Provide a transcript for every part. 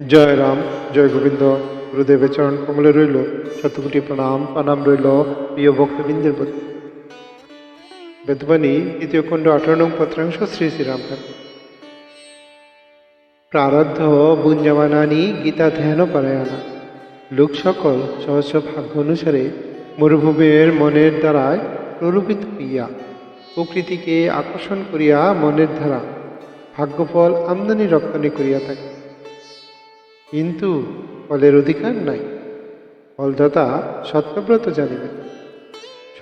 জয় রাম, জয় গোবিন্দ গুরুদেবের চরণ কমলে রইল, শতকোটি প্রণাম প্রণাম রইল, প্রিয় ভক্তবৃন্দের প্রতি। বেদবাণী, দ্বিতীয় খণ্ড আঠারো নং পত্রাংশ, শ্রী শ্রীরাম ঠাকুর। প্রারব্ধ বুঞ্জমানানি গীতা ধ্যান পারায়ণা। লোক সকল সহস্র ভাগ্য অনুসারে মরুভূমির মনের দ্বারায় প্ররূপিত হইয়া, প্রকৃতিকে আকর্ষণ করিয়া মনের দ্বারা ভাগ্যফল আমদানি রপ্তানি করিয়া থাকে। কিন্তু ফলের অধিকার নাই। ফলদাতা সত্যব্রত জানিবেন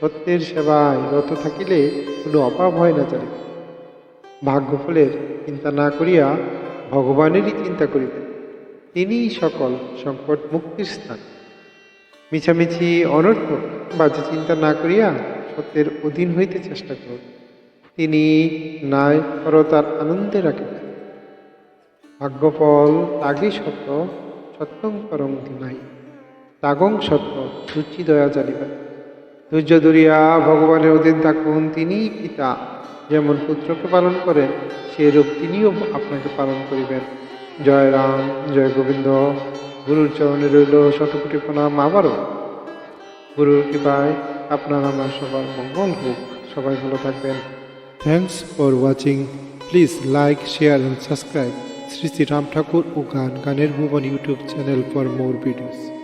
সত্যের সেবায় রত থাকিলে কোনো অভাব হয় না জানিবেন ভাগ্যফলের চিন্তা না করিয়া ভগবানেরই চিন্তা করিবেন। তিনিই সকল সংকট মুক্তির স্থান। মিছামিছি অনর্থ বাজে চিন্তা না করিয়া সত্যের অধীন হইতে চেষ্টা করুন। তিনি ন্যায় করতার আনন্দে রাখিবেন। ভাগ্যফল তাগি সত্য, সত্যং পরং ধীমাই। তাগং সত্য, সূচি দয়া জানিবেন ধৈর্য ধরিয়া ভগবানের অধীন থাকুন তিনিই পিতা। যেমন পুত্রকে পালন করেন, সেরূপ তিনিও আপনাকে পালন করিবেন। জয় রাম, জয় গোবিন্দ। গুরুর চরণে রইল শতকোটি প্রণাম আবারও গুরুর কৃপায় আপনার আমার সবার মঙ্গল হোক। সবাই ভালো থাকবেন। Thanks for watching please like share and subscribe Shri Shri Ram Thakur ও গান গানের ভুবন YouTube channel for more videos.